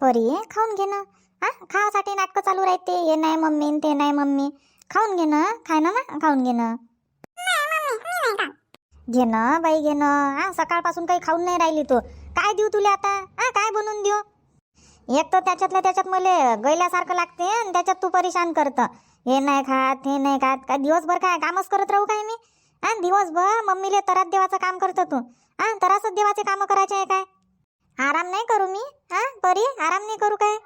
परी खाऊन घे ना. हा? खावासाठी नाटकं चालू राहते. हे नाही मम्मी ते नाही मम्मी. खाऊन घे ना. खाय ना मा खाऊन घे ना. घे ना बाई घे ना. हा सकाळपासून काही खाऊन नाही राहिली तू. काय देऊ तुला आता? हा काय बनवून देऊ? एक तर त्याच्यातल्या त्याच्यात मला गैल्यासारखं लागते आणि त्याच्यात तू परेशान करतं. हे नाही खात हे नाही खात. काय दिवसभर काय कामच करत राहू काय मी? हा दिवसभर मम्मीले तरात देवाचं काम करतो तू. हा तरासच देवाचे कामं करायचे आहे काय? आराम नाही करू मी? हा? परी आराम नाही करू काय?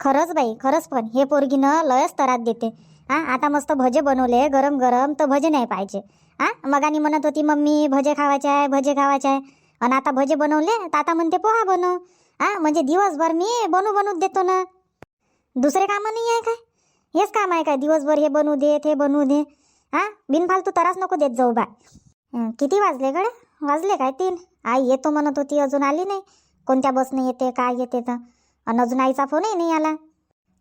खरंच बाई खरंच पण. हे पोरगीनं लयच तरात देते. हा? आता मस्त भजे बनवले. गरम गरम तर भजे नाही पाहिजे. हा? मगानी म्हणत होती मम्मी भजे खावायचे आहे भजे खावायचे आहे. आणि आता भजे बनवले तर आता म्हणते पोहा बनव. हा? म्हणजे दिवसभर मी बनू बनवूच देतो ना. दुसरे कामं नाही आहे काय? हेच काम आहे काय? दिवसभर हे बनवू दे ते बनवू दे हा? बिनफालतू तरास नको देत जाऊ बा. हं, किती वाजले गड्या? वाजले काय तीन? आई येतो म्हणत होती अजून आली नाही. कोणत्या बसने येते काय येते तर? आणि अजून आईचा फोनही नाही आला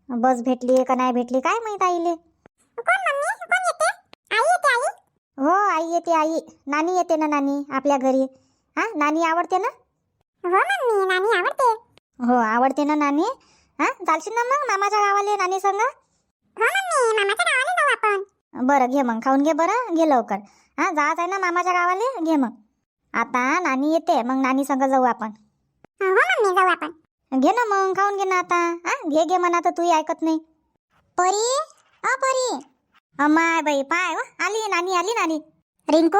बस भेटली का नाही भेटली काय माहीत आईले? हो आई येते आई. नानी येते ना नानी आपल्या घरी. हा नानी आवडते ना? हो आवडते. ना नानी. हा चालशील ना मग मामाच्या गावाले नानी संग? बरं घे मग खाऊन घे बरं घे लवकर. हा जायचं आहे ना मामाच्या गावाले? घे मग. आता नानी येते मग नानी संग जाऊ आपण. घे ना मग खाऊन घे ना आता. हा घे घे म्हणा तर तूही ऐकत नाही. परी? अ परी. अमाय बाई पाय व, आली नानी आली नानी. रिंकू?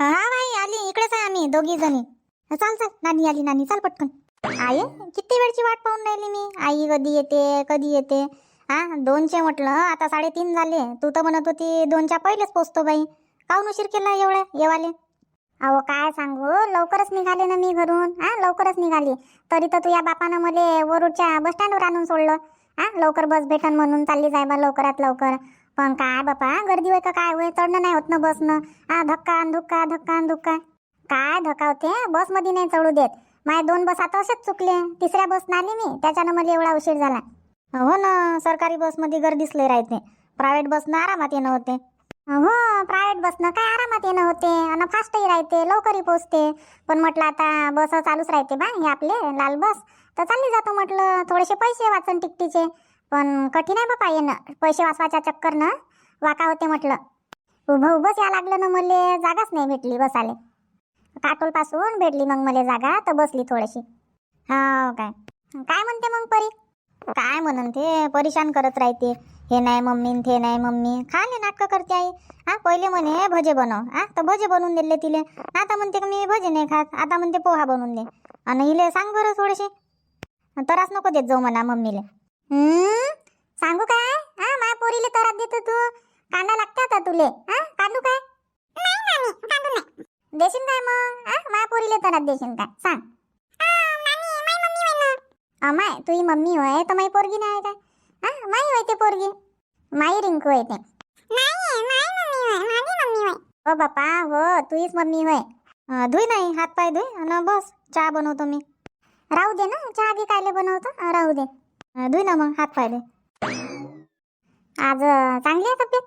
हा बाई आली इकडेच आहे आम्ही दोघी जणी. चाल चाल नानी आली नानी चाल पटकन. आई किती वेळची वाट पाहून राहिली मी? आई कधी येते कधी येते? हा दोनचे म्हटलं आता साडेतीन झाले. तू तर म्हणत होती दोनच्या पहिलेच पोचतो बाई. काऊन उशीर केला एवढा? येवाले. अहो काय सांगू? लवकरच निघाले ना मी घरून. हा लवकरच निघाली. तरी तर तुझ्या बापानं मला वरुडच्या बस स्टँडवर आणून सोडलं. हा लवकर बस भेटन म्हणून चालली जाय बा लवकरात लवकर. पण काय बापा गर्दी होय का काय होय? चढणं नाही होत ना बसनं हा धक्का अन धुक्का धक्का अन धुक्का. काय धक्का होते? बसमध्ये नाही चढू देत. माझे दोन बस आता असेच चुकले. तिसऱ्या बस आली मी. त्याच्यानं मला एवढा उशीर झाला. हो ना सरकारी बसमध्ये गर्दीच लय राहते. प्रायव्हेट बसनं आरामात येणं होते. हो प्रायव्हेट बसनं काय आरामात येणं होते आणि फास्टही राहते लवकरही पोचते पण म्हटलं आता बस चालूच राहते बा हे आपले लाल बस तर चालली जातो म्हटलं थोडेसे पैसे वाचन टिकटीचे पण कठीण आहे बापा येणं पैसे वाचवायच्या चक्करनं वाका होते म्हटलं. उभं उभंच या लागलं ना मले जागाच नाही भेटली बसाले. काटोलपासून भेटली मग मला जागा तर बसली थोडीशी. हो काय? काय म्हणते मग परी? काय म्हणून ते परेशान करत राहते. हे नाही मम्मी ते नाही मम्मी. खाले नाटकं करते आई? हा पहिले म्हणे भजे बनव. हा तर भजे बनवून दिले तिले. आता म्हणते का मी भजे नाही खात. आता म्हणते पोहा बनवून दे. आणि हिले सांग बरं थोडेसे. तरास नको देत जाऊ म्हणा मम्मीले. सांगू काय हा माय पोरीले तरात देतो तू. कांदा लागते आता तुले? हा कांदू काय? देशील काय मग? हा माय पोरीले तरात देशील काय? सांग. अमाय तुझी मम्मी होय तर माई पोरगी नाही काय? हा माई होय ते पोरगी. माई रिंकू होय ते. हो बापा हो तुझीच मम्मी होय. अं, धुई नाही हात पाय धुई आणि बस चहा बनवतो मी. राहू दे ना चहा बी कायले बनवतो अं, राहू दे. अं, धुई ना मग हात पाय दे आज अं, चांगली आहे तब्येत?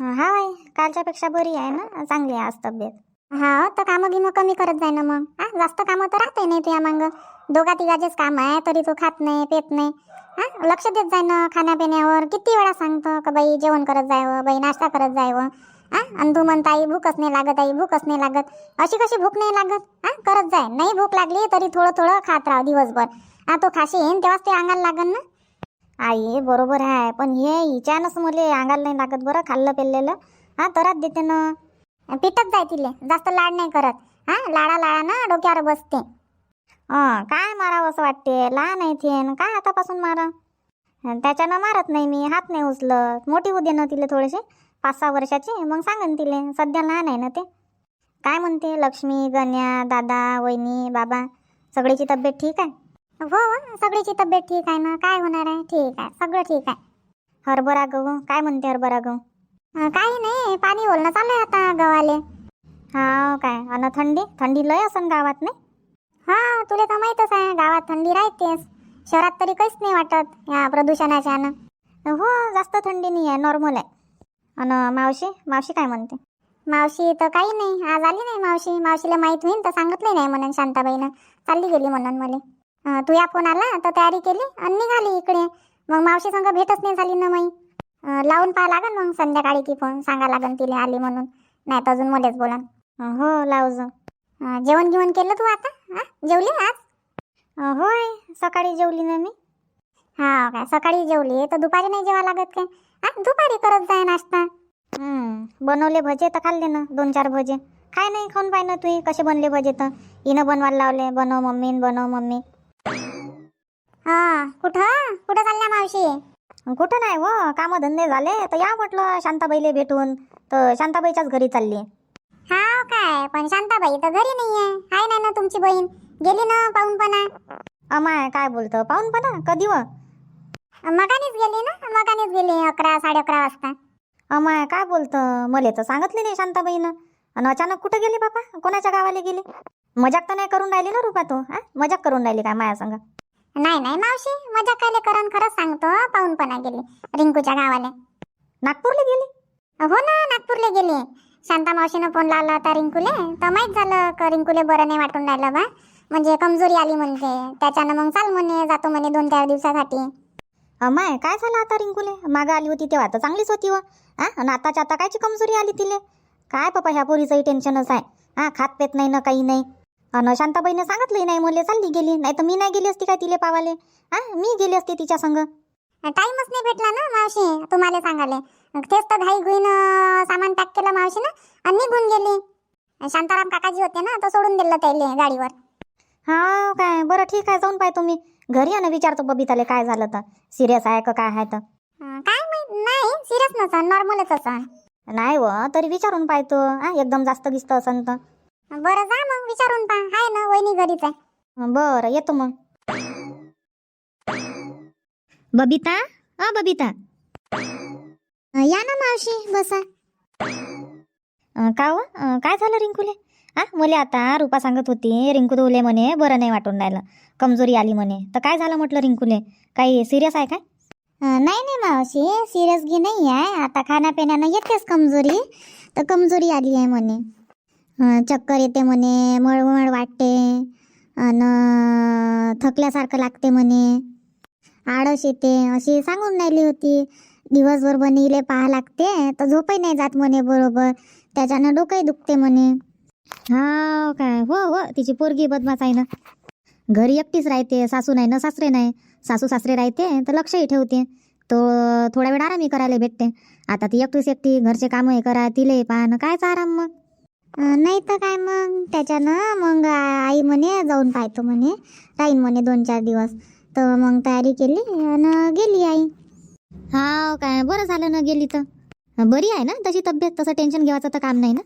अं, हा बाई कालच्यापेक्षा बरी आहे ना चांगली आहे आज तब्येत. हा तर कामं गिमं कमी करत जाय ना मग. हा जास्त कामं तर राहते नाही तुया मागं. दोघा तिघाचेच काम आहे तरी तू खात नाही पेत नाही. हा लक्ष देत जाय ना खाण्यापिण्यावर. किती वेळा सांगतो का बाई जेवण करत जाय हो, बाई नाश्ता करत जाय हो. हा. आणि तू म्हणता आई भूकच नाही लागत आई भूकच नाही लागत. अशी कशी भूक नाही लागत? हा करत जाय. नाही भूक लागली तरी थोडं थोडं खात राहा दिवसभर. हा तो येईन तेव्हाच ते अंगाला लागन ना. आई बरोबर आहे पण हे हिच्यानंच मुले अंगाला नाही लागत बरं खाल्लं पेरलेलं हा तरात देते ना. पिटत जाय तिले. जास्त लाड नाही करत. हा लाडा लाडा ना डोक्यावर बसते. काय मारावं असं वाटते? लहान आहे ते काय आतापासून मारा? त्याच्यानं मारत नाही मी. हात नाही उचलत. मोठी होऊ दे ना तिले थोडेसे. पाच सहा वर्षाची. मग सांगन तिले. सध्या लहान आहे ना ते. काय म्हणते? लक्ष्मी गण्या दादा वहिनी बाबा सगळीची तब्येत ठीक आहे? हो, हो सगळीची तब्येत ठीक आहे ना. काय होणार आहे? ठीक आहे. सगळं ठीक आहे. हरभरा गहू. काय म्हणते हरभरा गहू? काही नाही पाणी ओलणं चालू आहे आता गव्हाले. हा काय अन थंडी? थंडी लय असन गावात नाही? हा तुला तर माहीतच आहे गावात थंडी राहतेच. शहरात तरी काहीच नाही वाटत या प्रदूषणाच्या हो जास्त थंडी नाही आहे नॉर्मल आहे. अन मावशी मावशी काय म्हणते? मावशी तर काही नाही आज आली नाही मावशी. मावशीला माहीत होईल तर सांगितलं नाही म्हणून शांताबाईनं. चालली गेली म्हणून मला. तू या फोन आला तर तयारी केली आणि निघाली इकडे. मग मावशी संग भेटच नाही झाली ना माई लावून पाहा लागन मग संध्याकाळी की फोन सांगा लागन तिला आली म्हणून. नाही तर अजून मध्येच बोला हो लावज जेवण गिवण केलं तू आता? हां जेवली आज? होय सकाळी जेवली ना मी. हा काय सकाळी जेवली. तर दुपारी नाही जेवा लागत काय? हा दुपारी करत जाय नाश्ता. बनवले भजे तर खाल्ले ना दोन चार भजे. काय नाही खाऊन पाय ना तुम्ही कसे बनले भजे तर? हिनं बनवायला लावले. बनव मम्मी बनव मम्मी. हा कुठं? कुठं चालल्या मावशी? कुठं नाही हो काम धंदे झाले तर या म्हटलं शांताबाईले भेटून. तर शांताबाईच्याच घरी चालली. हा काय? पण शांताबाई तर घरी नाहीये. हाय नाही ना तुमची बहीण? गेली ना पाहूनपणा? अमाय काय बोलतं? पाहूनपणा? कधी व? मगानीच गेली ना? मगानीच गेली अकरा साडे अकरा वाजता. अमाय काय बोलतं? मले तर सांगितले नाही शांताबाईनं. आणि अचानक कुठं गेली बापा? कोणाच्या गावाला गेली? मजाक तर नाही करून राहिली ना रुपा तू हा? मजाक करून राहिली काय माया संग? नाही नाही मावशी. मजा कायले करण खरंच सांगतो पाहूनपणा गेली. रिंकूच्या गावाला. नागपूरला गेली? हो ना नागपूरला गेली. शांता मावशीनं फोन लावला होता रिंकूले. तर माहीत झालं का रिंकूले बरं नाही वाटून राहिलं बा. म्हणजे कमजोरी आली म्हणते. त्याच्यानं मग चाल म्हणे जातो म्हणे दोन चार दिवसासाठी. अमाय काय झालं आता रिंकूले? मागं आली होती तेव्हा तर चांगलीच होती व. हा आणि आताच्या आता कायची कमजोरी आली तिले? काय पप्पा ह्या पोरीचंही टेन्शनच आहे. हा खात पेत नाही ना काही नाही. अन शांताबाईनं सांगितलंही नाही मुले चालली गेली. नाही तर मी नाही गेली असती काय तिले पावाले? हा मी गेली असते तिच्या संग. टाइमच नाही भेटला ना मावशी तुम्हाला सांगाले. तेच तर घाई घुईन सामान पॅक केलं मावशी ना आणि निघून गेली. शांताराम काकाजी होते ना तर सोडून दिलं त्याले गाडीवर. हा काय? बरं ठीक आहे जाऊन पाय तुम्ही. घरी या ना विचारतो बबिताले काय झालं तर. सिरियस आहे का काय आहे तर? काय माहीत नाही सिरियस नसन नॉर्मलच असं नाही व तरी विचारून पाहतो. हा एकदम जास्त गिस्त असन तर. बरं जा मग विचारून पहा. हाय ना वहिनी घरीच आहे. बरं येतो मग. बबिता? अ बबिता. या ना मावशी बसा. का व अं, काय झालं रिंकूले? हा मुले आता रुपा सांगत होती रिंकू धुले म्हणे बरं नाही वाटून राहिलं. कमजोरी आली म्हणे. तर काय झालं म्हटलं रिंकूले? काही सिरियस आहे काय? नाही नाही मावशी सिरियस घे नाही आहे आता खाण्यापिण्यानं येतेच कमजोरी. तर कमजोरी आली आहे म्हणे. अं, चक्कर येते म्हणे मळमळ वाटते आणि थकल्यासारखं लागते म्हणे. आळस येते अशी सांगून राहिली होती. दिवसभर बनीले पाहा लागते तर झोपही नाही जात म्हणे बरोबर. त्याच्यानं डोकंही दुखते म्हणे. हा काय हो हो तिची पोरगी बदमाश आहे ना. घरी एकटीच राहते सासू नाही ना सासरे नाही. सासू सासरे राहते तर लक्षही ठेवते. तो थोडा वेळ आरामही करायला भेटते. आता ती एकटीच एकटी घरचे कामही करा तिले पाहणं कायचा आराम मग? नाही तर काय मग? त्याच्यानं मग आई म्हणे जाऊन पाहतो म्हणे. राहीन म्हणे दोन चार दिवस. तर मग तयारी केली आणि गेली आई. हा काय? बरं झालं ना गेली तर. बरी आहे ना? तशी तब्येत तसं टेन्शन घ्यायचं तर काम नाही ना?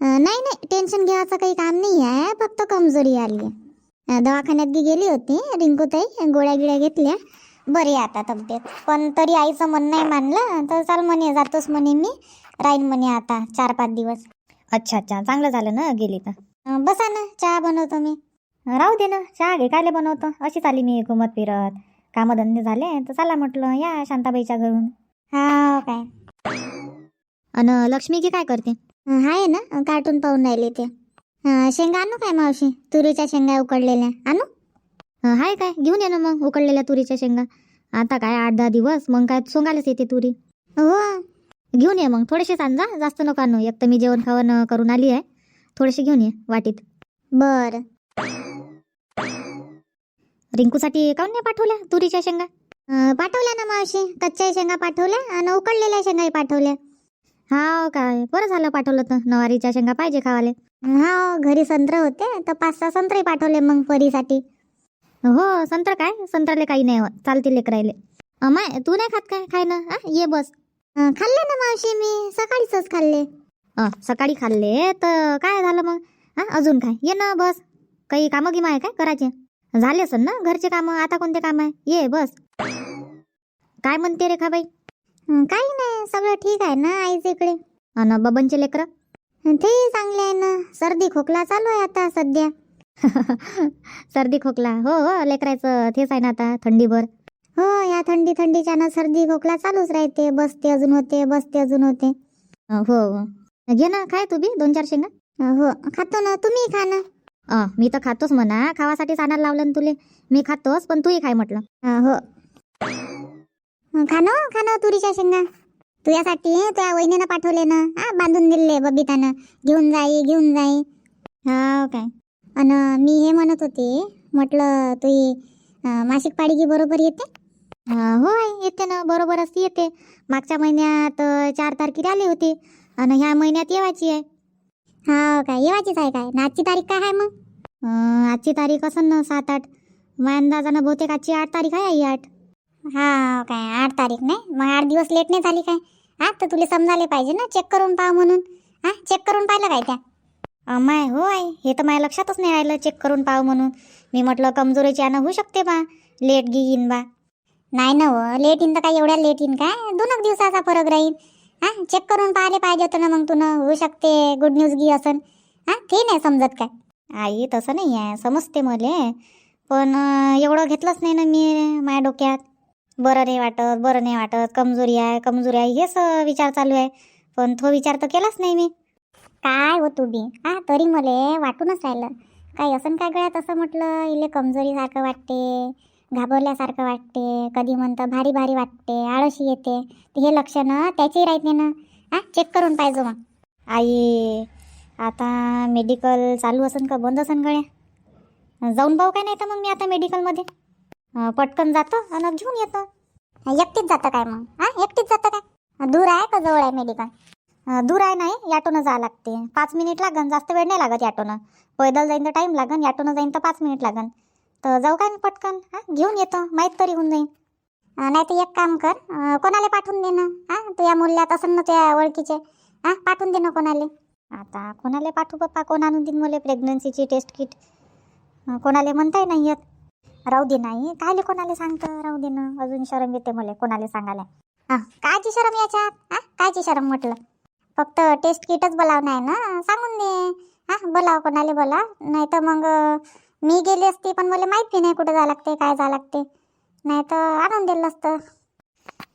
नाही नाही. टेन्शन घ्यायचं काही काम नाही आहे. फक्त कमजोरी आली आहे. दवाखान्यात बी गेली होती रिंकूताई. गोळ्या गिळ्या घेतल्या. बरी आता तब्येत. पण तरी आईचं मन नाही मानलं. तर चाल म्हणे जातोच म्हणे मी. राहीन म्हणे आता चार पाच दिवस. अच्छा अच्छा. चांगलं झालं ना गेली तर. बसा ना चहा बनवतो मी. राहू दे ना चहा घे कायले बनवतो? अशीच आली मी घुमत फिरत. कामधंदे झाले तर चला म्हटलं या शांताबाईच्या घरून. हा काय. अन लक्ष्मी की काय करते? आहे ना कार्टून पाहून राहिले ते. शेंगा आणू काय मावशी? तुरीच्या शेंगा उकडलेल्या. आणू? हाय काय घेऊन ये ना मग उकडलेल्या तुरीच्या शेंगा. आता काय आठ दहा दिवस मग काय सोंगायलाच येते तुरी. हो घेऊन ये मग. थोडेसे आण जा. जास्त नको आणू. एक तर मी जेवण खावण करून आली आहे. थोडेसे घेऊन ये वाटीत. बर. रिंकूसाठी काऊन नाही पाठवल्या तुरीच्या शेंगा? पाठवल्या ना मावशी. कच्च्या शेंगा पाठवल्या आणि उकडलेल्या शेंगाही पाठवल्या. हा काय. बरं झालं पाठवलं तर. नवारीच्या शेंगा पाहिजे खावाले. हा घरी संत्र होते. तर पाच सहा संत्रही पाठवले मग परीसाठी. हो संत्र काय? संत्राले काही नाही होत. चालतील लेकरायले. अमाय तू नाही खात काय? खाय ना हा ये बस. खाल्ले ना मावशी मी? सकाळीच खाल्ले. अं, सकाळी खाल्ले? तर काय झालं मग? हा अजून काय? ये ना बस. काही कामं गिमं आहे काय करायचे? झाले असन ना घरचे कामं? आता कोणते काम आहे? ये बस. काय म्हणते रे खाबाई काही नाही. सगळं ठीक आहे ना आईच इकडे? अन बबनचे लेकर? ते चांगले आहे ना. सर्दी खोकला चालू आहे आता सध्या. सर्दी खोकला. हो हो लेकरायचं तेच आहे ना आता थंडीभर. हो या थंडी थंडीच्या ना सर्दी खोकला चालूच राहते. बसते अजून होते बसते अजून होते. हो हो. घे ना काय तू बी दोन चार शेंगा. हो. खातो ना तुम्ही खा ना. अं, मी तर खातोच म्हणा. खावासाठीच आणायला लावलं ना तुले. मी खातोच पण तूही खाय म्हटलं. हो. खानो खानो तुरीच्या शेंगा. तुझ्यासाठी तुझ्या वहिनीनं पाठवले ना. हा बांधून दिले बबितानं. घेऊन जाई घेऊन जाई. हा काय? अन मी हे म्हणत होते म्हटलं तुही मासिक की बरोबर येते? होय येते ना बरोबरच येते. मागच्या महिन्यात चार तारखेला आली होती आणि ह्या महिन्यात येवायची आहे. हा काय येवायचीच आहे काय? ना आजची तारीख काय आहे मग? आजची तारीख असं ना सात आठ. माझ्या अंदाजानं बहुतेक आजची आठ तारीख आहे आई आठ. हा हो काय आठ तारीख नाही? मग आठ दिवस लेट नाही झाली काय? हा तर तुला समजायला पाहिजे ना चेक करून पाहा म्हणून. हा चेक करून पाहिलं काय त्या? अमाय होय हे तर माझ्या लक्षातच नाही राहिलं चेक करून पाहू म्हणून. मी म्हटलं कमजोरीची आणं होऊ शकते बा. लेट घेईन बा. नाही ना हो लेट येईन तर काय एवढ्या लेट येईन काय? दोनच दिवसाचा फरक राहील. हां चेक करून पाहिले पाहिजे होतं ना मग तू होऊ शकते गुड न्यूज घे असन हां ते नाही समजत काय. आई तसं नाही आहे समजते मले. पण एवढं घेतलंच नाही ना मी माझ्या डोक्यात. बरं नाही वाटत बरं नाही वाटत कमजोरी आहे कमजोरी आहे हेच विचार चालू आहे. पण तो विचार तर केलाच नाही मी. काय हो तू बी? हा तरी मले वाटूनच राहिलं. काय असं काय गळ्यात असं म्हटलं इले कमजोरीसारखं वाटते. घाबरल्यासारखं वाटते कधी म्हणतं भारी भारी वाटते आळशी येते. तर हे लक्षणं त्याचेही राहते ना. हा चेक करून पाहिजे मग. आई आता मेडिकल चालू असन का? बंद असन गळ्या? जाऊन पाहू काय नाही तर मग मी आता मेडिकलमध्ये पटकन जातो आणि घेऊन येतो. एकटीच जातं काय मग? हा एकटीच जातं काय? दूर आहे का जवळ आहे मेडिकल दूर आहे नाही याटोनं जावं लागते. पाच मिनिट लागन. जास्त वेळ नाही लागत याटोनं. पैदल जाईन तर टाईम लागन याटोनं जाईन तर पाच मिनिट लागन. तर जाऊ काय मी पटकन? हा घेऊन येतो माहीत तरी होऊन जाईन. नाही तर एक काम कर कोणाला पाठवून दे ना हा तू या मूल्यात असं ना त्या ओळखीचे. हां पाठवून दे ना कोणाला. आता कोणाला पाठवू पप्पा? कोण आणून देईन मला प्रेग्नन्सीची टेस्ट किट कोणाला म्हणताय नाही येत? राहू दे नाही. कायले कोणाला सांगतं? राहू दे ना. अजून शरम येते मला कोणाला सांगायला. हां कायची शरम याच्यात? हां कायची शरम म्हटलं? फक्त टेस्ट किटच बोलावणं आहे ना? सांगून दे. हां बोलाव कोणाला बोला नाही तर मग मी गेली असती पण मला माहीत नाही कुठं जावं लागते काय जावं लागते नाही तर आणून दिलं असतं.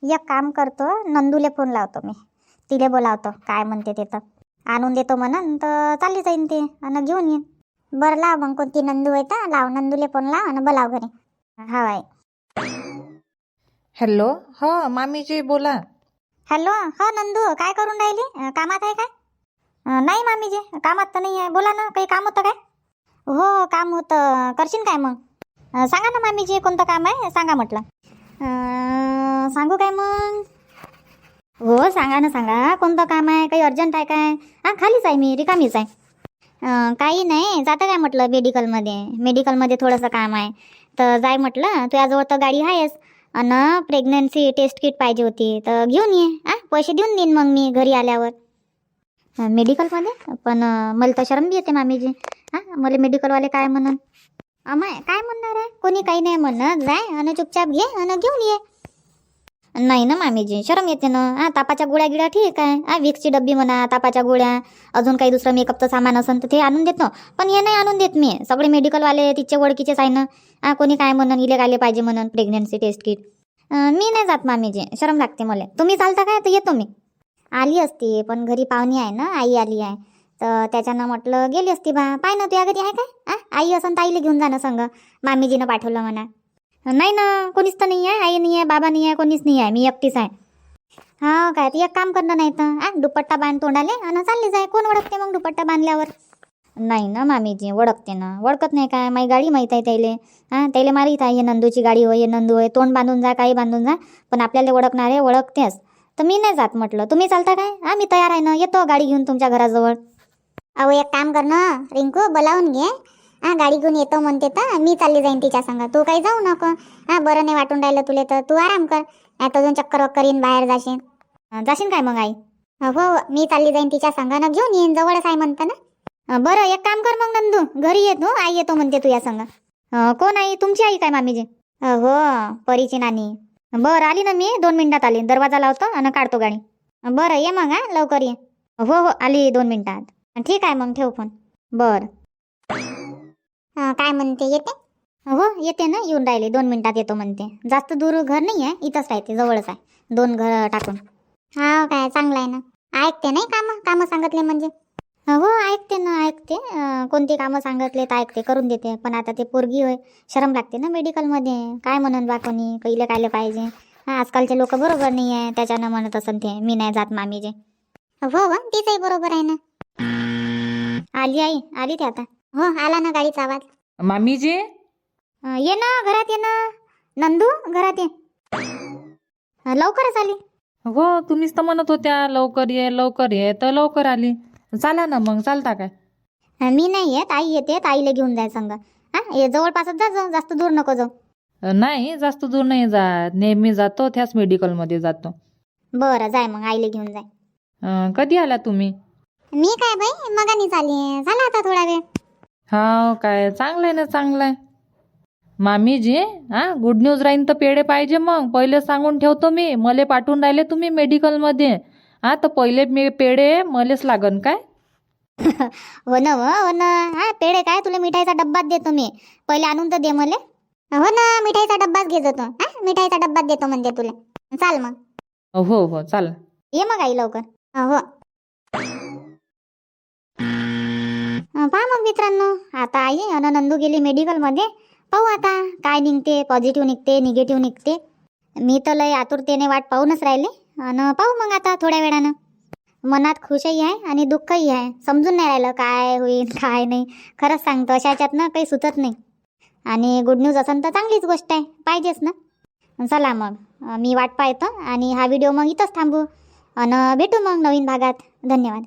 एक काम करतो नंदूले फोन लावतो मी. तिले बोलावतो काय म्हणते ते तर. आणून देतो म्हणन तर चालली जाईन ते आणि घेऊन येईन. बरं लाव मग कोणती नंदू आहे तर. लाव नंदूले फोन लाव आणि बोलाव घरी. हा आहे हॅलो हो मामीजी बोला. हॅलो हो नंदू काय करून राहिली? अं, कामात आहे काय? अं, नाही मामीजी कामात तर नाही आहे. बोला ना काही काम होतं काय? हो, हो काम होतं. करशील काय मग? अं, सांगा ना मामीजी कोणतं काम आहे? सांगा म्हटलं. अं, सांगू काय मग? हो सांगा ना सांगा. कोणतं काम आहे? काही अर्जंट आहे काय? हां खालीच आहे मी रिकामीच आहे. अं, काही नाही. जाता काय म्हटलं मेडिकलमध्ये. मेडिकलमध्ये थोडंसं काम आहे. तर जाय म्हटलं. तुझ्याजवळ तर गाडी आहेस अन प्रेग्नन्सी टेस्ट किट पाहिजे होती. तर घेऊन ये. आ पैसे देऊन देईन मग मी घरी आल्यावर. अं, मेडिकलमध्ये पण अं, मला तर शरम बी येते मामीजी. हां मला मेडिकलवाले काय म्हणून? अमाय काय म्हणणार आहे? कोणी काही नाही म्हणत. जाय आणि चुपचाप घे आणि घेऊन ये. नाही ना मामीजी शरम येते ना. हा तापाच्या गोळ्या गिळ्या ठीक आहे. हा विक्सची डब्बी म्हणा तापाच्या गोळ्या अजून काही दुसरं मेकअपचं सामान असेल तर ते आणून देतो पण हे नाही आणून देत मी. सगळे मेडिकलवाले तिचे ओळखीचेच आहे ना. हा कोणी काय म्हणून इले गाले पाहिजे म्हणून प्रेग्नन्सी टेस्ट किट मी नाही जात मामीजी. शरम लागते मला. तुम्ही चालता काय? तर येतो मी. आली असते पण घरी पाहुणी आहे ना आई आली आहे. तर त्याच्यानं म्हटलं गेली असती बा. पाय ना तुझ्या घरी आहे काय? आ? आई असं ताईला घेऊन जाणं संग. मामीजीनं पाठवलं म्हणा. नाही ना कोणीच तर नाही आहे आई नाही आहे बाबा नाही आहे कोणीच नाही आहे. मी एकटीच आहे. हा काय ते एक काम करणं नाही तर. आ? दुपट्टा बांध तोंडाले आणि चालली जाय. कोण ओळखते मग दुपट्टा बांधल्यावर? नाही ना मामीजी ओळखते ना. ओळखत नाही काय? माझी गाडी माहीत आहे त्याले. हां त्याला मारीत आहे. हे नंदूची गाडी होय हे नंदू होय. तोंड बांधून जा काही बांधून जा. पण आपल्याला ओळखणारे ओळखतेच. तर मी नाही जात म्हटलं. तुम्ही चालता काय? हां मी तयार आहे ना. येतो गाडी घेऊन तुमच्या घराजवळ. अहो एक काम कर ना रिंकू बोलावून घे. हा गाडी घेऊन येतो म्हणते तर मी चालली जाईन तिच्या संग. तू काही जाऊ नको. हा बरं नाही वाटून राहिलं तुले तर. तू आराम कर. नाही अजून चक्कर वक्कर येईन बाहेर जाशील अं, जाशील काय मग आई? हो, हो मी चालली जाईन तिच्या संघानं घेऊन येईन जवळच आहे म्हणता ना. अं, बरं एक काम कर मग नंदू. घरी येतो हो, आई येतो म्हणते तू या संग. अं, कोण आई? तुमची आई काय मामीजी? अं, हो परीची नानी. बरं आली ना मी. दोन मिनिटात आली. दरवाजा लावतो आणि काढतो गाडी. अं, बरं ये मग हा लवकर ये. हो हो आली दोन मिनिटात. ठीक आहे मग ठेव फोन. बर. काय म्हणते येते? हो येते ना येऊन राहिले. दोन मिनिटात येतो म्हणते. जास्त दूर घर नाही आहे इथंच राहते जवळच आहे. दोन घर टाकून. हा काय चांगलं आहे ना. ऐकते नाही कामं? कामं सांगितले म्हणजे? हो ऐकते ना ऐकते. कोणती कामं सांगितले तर ऐकते करून देते. पण आता ते पोरगी होय शरम लागते ना मेडिकलमध्ये. काय म्हणून बा कोणी कैले कायले पाहिजे? आजकालचे लोक बरोबर नाही आहे त्याच्यानं म्हणत असन ते मी नाही जात मामीचे हो हो तिचंही बरोबर आहे ना. आली आई आली ते आता. हो आला ना गाडीचा आवाज. मामीजी? अं, ये ना घरात ये ना. नंदू घरात ये. अं, लवकरच आली. हो तुम्हीच तर म्हणत होत्या लवकर ये लवकर ये तर लवकर आली. चाला ना मग चालता काय? अं, मी नाही येत आई येते आईला घेऊन जाय संग. हा हे जवळपासच जा जाऊ जास्त दूर नको जाऊ. नाही जास्त दूर नाही जात. नेहमी जातो त्याच मेडिकलमध्ये जातो. बरं जाय मग आईला घेऊन जाय. अं, कधी आला तुम्ही? मी काय बाई? मगानीच आली. झाला आता थोडा वेळ? हा काय चांगलं आहे ना चांगलं आहे मामीजी हा गुड न्यूज राहीन तर पेढे पाहिजे मग. पहिले सांगून ठेवतो मी. मले पाठवून राहिले तुम्ही मेडिकलमध्ये हा तर पहिले मी पेढे मलेच लागन काय? हो ना हो हो ना. हा पेढे काय? तुला मिठाईचा डब्बाच देतो मी. पहिले आणून तर दे मले. हो ना मिठाईचा डब्बाच घेत होतो हा मिठाईचा डब्बाच देतो म्हणते तुला. चाल मग. हो हो चाल. ये मग आई लवकर. हो. पहा मग मित्रांनो आता आई अन नंदू गेली मेडिकलमध्ये पाहू आता काय निघते पॉझिटिव्ह निघते निगेटिव्ह निघते. मी तर लय आतुरतेने वाट पाहूनच राहिले. आणि पाहू मग आता थोड्या वेळानं. मनात खुशही आहे आणि दुःखही आहे. समजून नाही राहिलं काय होईल काय नाही. खरंच सांगतो अशा ह्याच्यातनं काही सुचत नाही. आणि गुड न्यूज असेल तर चांगलीच गोष्ट आहे. पाहिजेच ना. चला मग मी वाट पाहतो आणि हा व्हिडिओ मग इथंच थांबू. आणि भेटू मग नवीन भागात. धन्यवाद.